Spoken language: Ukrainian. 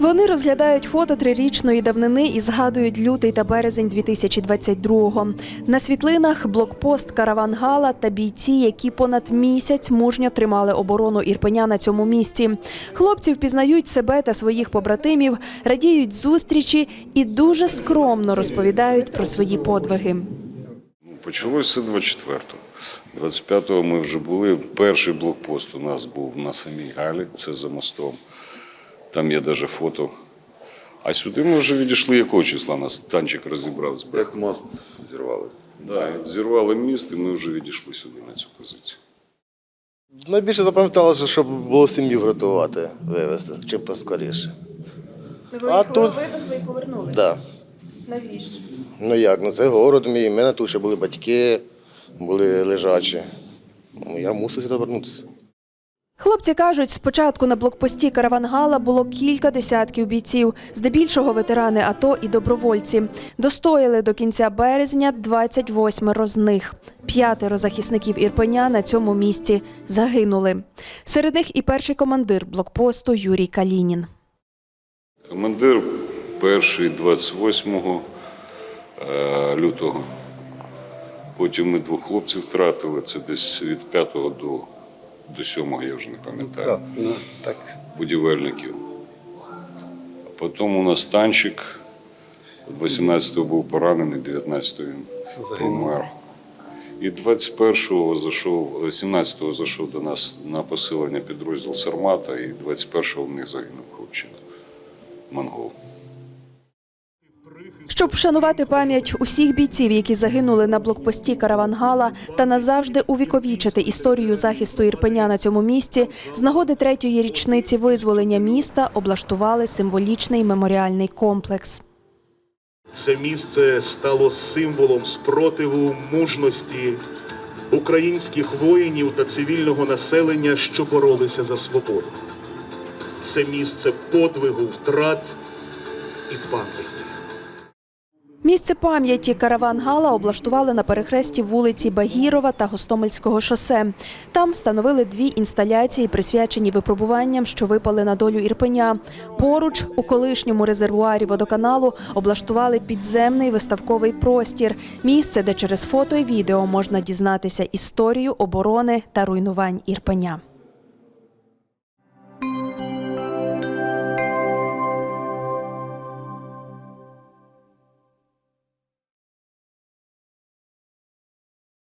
Вони розглядають фото трирічної давнини і згадують лютий та березень 2022-го. На світлинах блокпост Караван Гала та бійці, які понад місяць мужньо тримали оборону Ірпеня на цьому місці. Хлопці впізнають себе та своїх побратимів, радіють зустрічі і дуже скромно розповідають про свої подвиги. Почалося 24-го. 25-го ми вже були. Перший блокпост у нас був на самій Галі, це за мостом. Там є навіть фото. А сюди ми вже відійшли якого числа нас танчик розібрав збив. Як мост зірвали. Да, і взірвали міст, і ми вже відійшли сюди на цю позицію. Найбільше запам'яталося, щоб було сім'ю врятувати, вивезти, чим поскоріше. Ви А тут- вивезли і повернулися? Да. Навіщо? Ну як, ну це город мій, в мене тут ще були батьки, були лежачі. Ну, я мусив сюди повернутися. Хлопці кажуть, спочатку на блокпості Каравангала було кілька десятків бійців, здебільшого ветерани АТО і добровольці. Достояли до кінця березня 28 з них. П'ятеро захисників Ірпеня на цьому місці загинули. Серед них і перший командир блокпосту Юрій Калінін. Командир перший 28 е, лютого. Потім ми двох хлопців втратили. Це десь від 5 до, до 7, я вже не пам'ятаю. так. будівельників. А потім у нас танчик. 18-го був поранений, 19-го він помер. І 21-го зайшов, 17-го зайшов до нас на посилення підрозділ Сармата, і 21-го в них загинув хлопчина. Монгол. Щоб вшанувати пам'ять усіх бійців, які загинули на блокпості Каравангала, та назавжди увіковічити історію захисту Ірпеня на цьому місці, з нагоди третьої річниці визволення міста облаштували символічний меморіальний комплекс. Це місце стало символом спротиву мужності українських воїнів та цивільного населення, що боролися за свободу. Це місце подвигу, втрат і пам'яті. Місце пам'яті Каравангала облаштували на перехресті вулиці Багірова та Гостомельського шосе. Там встановили дві інсталяції, присвячені випробуванням, що випали на долю Ірпеня. Поруч у колишньому резервуарі водоканалу облаштували підземний виставковий простір, місце, де через фото і відео можна дізнатися історію оборони та руйнувань Ірпеня.